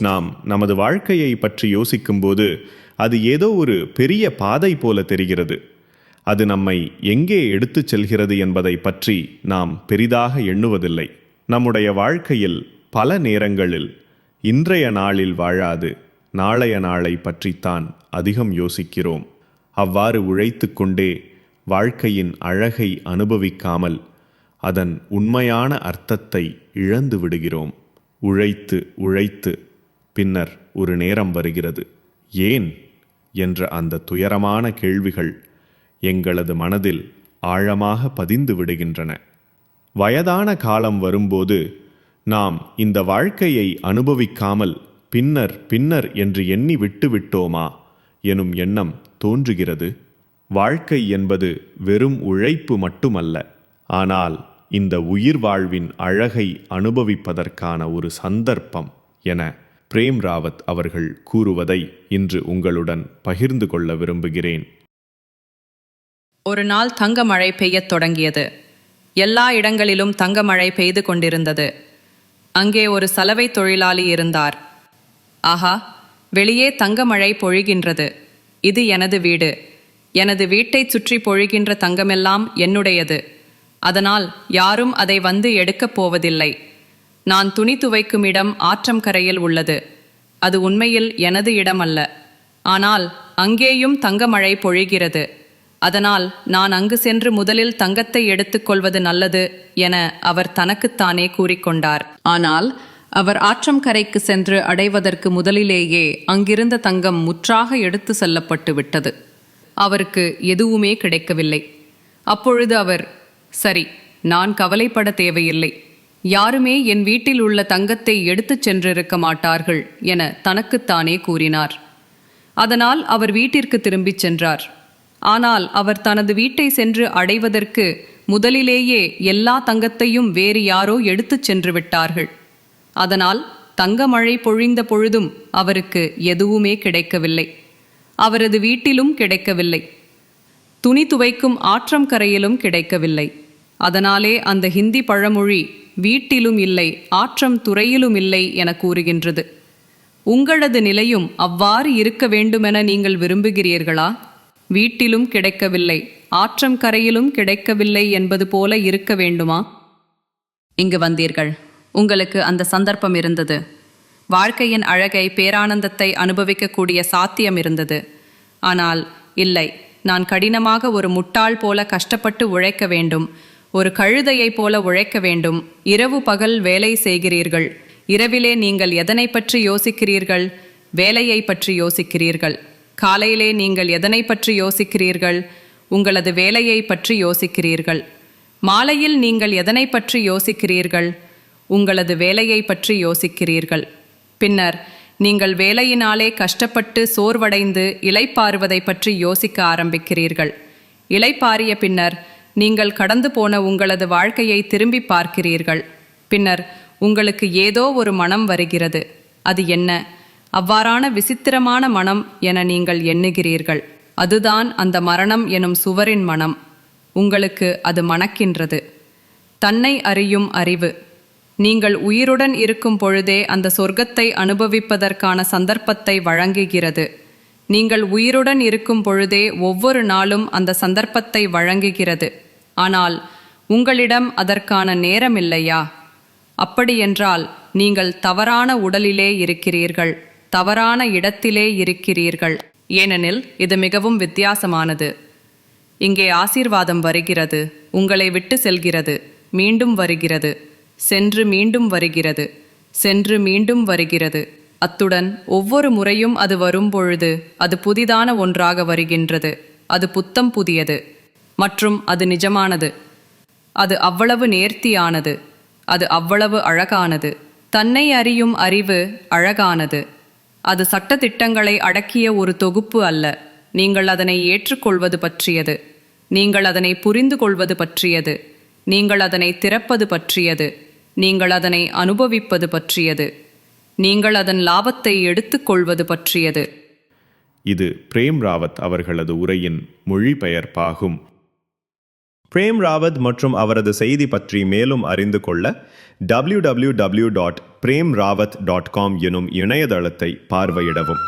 நாம் நமது வாழ்க்கையை பற்றி யோசிக்கும்போது அது ஏதோ ஒரு பெரிய பாதை போல தெரிகிறது. அது நம்மை எங்கே எடுத்துச் செல்கிறது என்பதை பற்றி நாம் பெரிதாக எண்ணுவதில்லை. நம்முடைய வாழ்க்கையில் பல நேரங்களில் இன்றைய நாளில் வாழாது நாளைய நாளை பற்றித்தான் அதிகம் யோசிக்கிறோம். அவ்வாறு உழைத்து கொண்டே வாழ்க்கையின் அழகை அனுபவிக்காமல் அதன் உண்மையான அர்த்தத்தை இழந்து விடுகிறோம். உழைத்து உழைத்து பின்னர் ஒரு நேரம் வருகிறது. ஏன்? என்ற அந்த துயரமான கேள்விகள் எங்களது மனதில் ஆழமாக பதிந்து விடுகின்றன. வயதான காலம் வரும்போது நாம் இந்த வாழ்க்கையை அனுபவிக்காமல் பின்னர் பின்னர் என்று எண்ணி விட்டுவிட்டோமா எனும் எண்ணம் தோன்றுகிறது. வாழ்க்கை என்பது வெறும் உழைப்பு மட்டுமல்ல. ஆனால் இந்த உயிர் வாழ்வின் அழகை அனுபவிப்பதற்கான ஒரு சந்தர்ப்பம் என பிரேம் ராவத் அவர்கள் கூறுவதை இன்று உங்களுடன் பகிர்ந்து கொள்ள விரும்புகிறேன். ஒரு நாள் தங்க மழை பெய்யத் தொடங்கியது. எல்லா இடங்களிலும் தங்க மழை பெய்து கொண்டிருந்தது. அங்கே ஒரு சலவை தொழிலாளி இருந்தார். ஆஹா வெளியே தங்க மழை பொழிகின்றது. இது எனது வீடு. எனது வீட்டைச் சுற்றி பொழிகின்ற தங்கமெல்லாம் என்னுடையது. அதனால் யாரும் அதை வந்து எடுக்கப் போவதில்லை. நான் துணி துவைக்கும் இடம் ஆற்றம் கரையில் உள்ளது. அது உண்மையில் எனது இடம் அல்ல ஆனால் அங்கேயும் தங்கமழை பொழிகிறது. அதனால் நான் அங்கு சென்று முதலில் தங்கத்தை எடுத்துக்கொள்வது நல்லது என அவர் தனக்குத்தானே கூறிக்கொண்டார். ஆனால் அவர் ஆற்றம் கரைக்கு சென்று அடைவதற்கு முதலிலேயே அங்கிருந்த தங்கம் முற்றாக எடுத்து செல்லப்பட்டு விட்டது. அவருக்கு எதுவுமே கிடைக்கவில்லை. அப்பொழுது அவர் சரி நான் கவலைப்பட தேவையில்லை. யாருமே என் வீட்டில் உள்ள தங்கத்தை எடுத்துச் சென்றிருக்க மாட்டார்கள் என தனக்குத்தானே கூறினார். அதனால் அவர் வீட்டிற்கு திரும்பிச் சென்றார். ஆனால் அவர் தனது வீட்டை சென்று அடைவதற்கு முதலிலேயே எல்லா தங்கத்தையும் வேறு யாரோ எடுத்துச் சென்று விட்டார்கள். அதனால் தங்க மழை பொழிந்த பொழுதும் அவருக்கு எதுவுமே கிடைக்கவில்லை. அவரது வீட்டிலும் கிடைக்கவில்லை. துணி துவைக்கும் ஆற்றம் கரையிலும் கிடைக்கவில்லை. அதனாலே அந்த ஹிந்தி பழமொழி வீட்டிலும் இல்லை ஆற்றம் துறையிலும் இல்லை என கூறுகின்றது. உங்களது நிலையும் அவ்வாறு இருக்க வேண்டுமென நீங்கள் விரும்புகிறீர்களா? வீட்டிலும் கிடைக்கவில்லை ஆற்றம் கரையிலும் கிடைக்கவில்லை என்பது போல இருக்க வேண்டுமா? இங்கு வந்தீர்கள். உங்களுக்கு அந்த சந்தர்ப்பம் இருந்தது. வாழ்க்கையின் அழகை பேரானந்தத்தை அனுபவிக்கக்கூடிய சாத்தியம் இருந்தது. ஆனால் இல்லை நான் கடினமாக ஒரு முட்டாள் போல கஷ்டப்பட்டு உழைக்க வேண்டும். ஒரு கழுதையைப் போல உழைக்க வேண்டும். இரவு பகல் வேலை செய்கிறீர்கள். இரவிலே நீங்கள் எதனை பற்றி யோசிக்கிறீர்கள்? வேலையை பற்றி யோசிக்கிறீர்கள். காலையிலே நீங்கள் எதனை பற்றி யோசிக்கிறீர்கள்? உங்களது வேலையை பற்றி யோசிக்கிறீர்கள். மாலையில் நீங்கள் எதனை பற்றி யோசிக்கிறீர்கள்? உங்களது வேலையை பற்றி யோசிக்கிறீர்கள். பின்னர் நீங்கள் வேலையினாலே கஷ்டப்பட்டு சோர்வடைந்து இலைப்பாறுவதை பற்றி யோசிக்க ஆரம்பிக்கிறீர்கள். இலைப்பாரிய பின்னர் நீங்கள் கடந்து போன உங்களது வாழ்க்கையை திரும்பி பார்க்கிறீர்கள். பின்னர் உங்களுக்கு ஏதோ ஒரு மனம் வருகிறது. அது என்ன? அவ்வாறான விசித்திரமான மனம் என நீங்கள் எண்ணுகிறீர்கள். அதுதான் அந்த மரணம் எனும் சுவரின் மனம். உங்களுக்கு அது மணக்கின்றது. தன்னை அறியும் அறிவு. நீங்கள் உயிருடன் இருக்கும் பொழுதே அந்த சொர்க்கத்தை அனுபவிப்பதற்கான சந்தர்ப்பத்தை வழங்குகிறது. நீங்கள் உயிருடன் இருக்கும் பொழுதே ஒவ்வொரு நாளும் அந்த சந்தர்ப்பத்தை வழங்குகிறது. ஆனால் உங்களிடம் அதற்கான நேரம் இல்லையா? அப்படியென்றால் நீங்கள் தவறான உடலிலே இருக்கிறீர்கள் தவறான இடத்திலே இருக்கிறீர்கள். ஏனெனில் இது மிகவும் வித்தியாசமானது. இங்கே ஆசீர்வாதம் வருகிறது உங்களை விட்டு செல்கிறது மீண்டும் வருகிறது சென்று மீண்டும் வருகிறது சென்று மீண்டும் வருகிறது. அத்துடன் ஒவ்வொரு முறையும் அது வரும்பொழுது அது புதிதான ஒன்றாக வருகின்றது. அது புத்தம் புதியது மற்றும் அது நிஜமானது. அது அவ்வளவு நேர்த்தியானது அது அவ்வளவு அழகானது. தன்னை அறியும் அறிவு அழகானது. அது சட்டத்திட்டங்களை அடக்கிய ஒரு தொகுப்பு அல்ல. நீங்கள் அதனை ஏற்றுக்கொள்வது பற்றியது. நீங்கள் அதனை புரிந்து கொள்வது பற்றியது. நீங்கள் அதனை திறப்பது பற்றியது. நீங்கள் அதனை அனுபவிப்பது பற்றியது. நீங்கள் அதன் லாபத்தை எடுத்துக்கொள்வது பற்றியது. இது பிரேம் ராவத் அவர்களது உரையின் மொழிபெயர்ப்பாகும். பிரேம் ராவத் மற்றும் அவரது செய்தி பற்றி மேலும் அறிந்து கொள்ள W W W dot Prem Rawat dot com எனும் இணையதளத்தை பார்வையிடவும்.